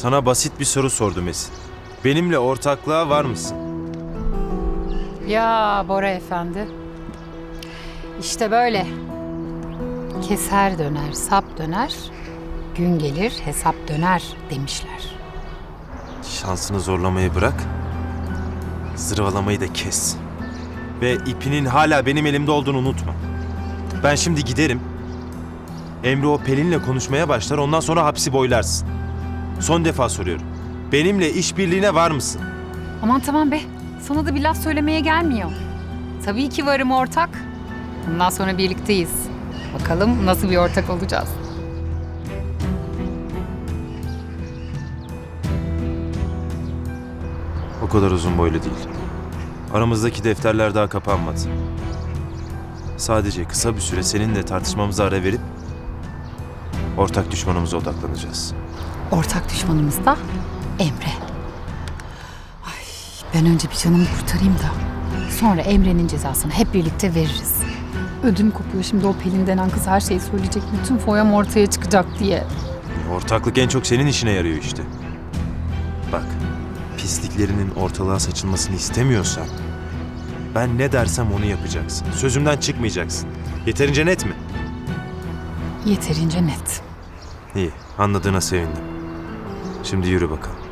Sana basit bir soru sordum Esin. Benimle ortaklığa var mısın? Ya Bora Efendi. İşte böyle. Keser döner, sap döner. Gün gelir hesap döner demişler. Şansını zorlamayı bırak. Zırvalamayı da kes. Ve ipinin hala benim elimde olduğunu unutma. Ben şimdi giderim. Emre o Pelin'le konuşmaya başlar ondan sonra hapsi boylarsın. Son defa soruyorum. Benimle işbirliğine var mısın? Aman tamam be. Sana da bir laf söylemeye gelmiyor. Tabii ki varım ortak. Bundan sonra birlikteyiz. Bakalım nasıl bir ortak olacağız. O kadar uzun boylu değil. Aramızdaki defterler daha kapanmadı. Sadece kısa bir süre seninle tartışmamıza ara verip ortak düşmanımıza odaklanacağız. Ortak düşmanımız da Emre. Ay, ben önce bir canımı kurtarayım da sonra Emre'nin cezasını hep birlikte veririz. Ödüm kopuyor şimdi o Pelin denen kız her şeyi söyleyecek. Bütün foyam ortaya çıkacak diye. Ortaklık en çok senin işine yarıyor işte. Bak, pisliklerinin ortalığa saçılmasını istemiyorsan ben ne dersem onu yapacaksın. Sözümden çıkmayacaksın. Yeterince net mi? Yeterince net. İyi, anladığına sevindim. Şimdi yürü bakalım.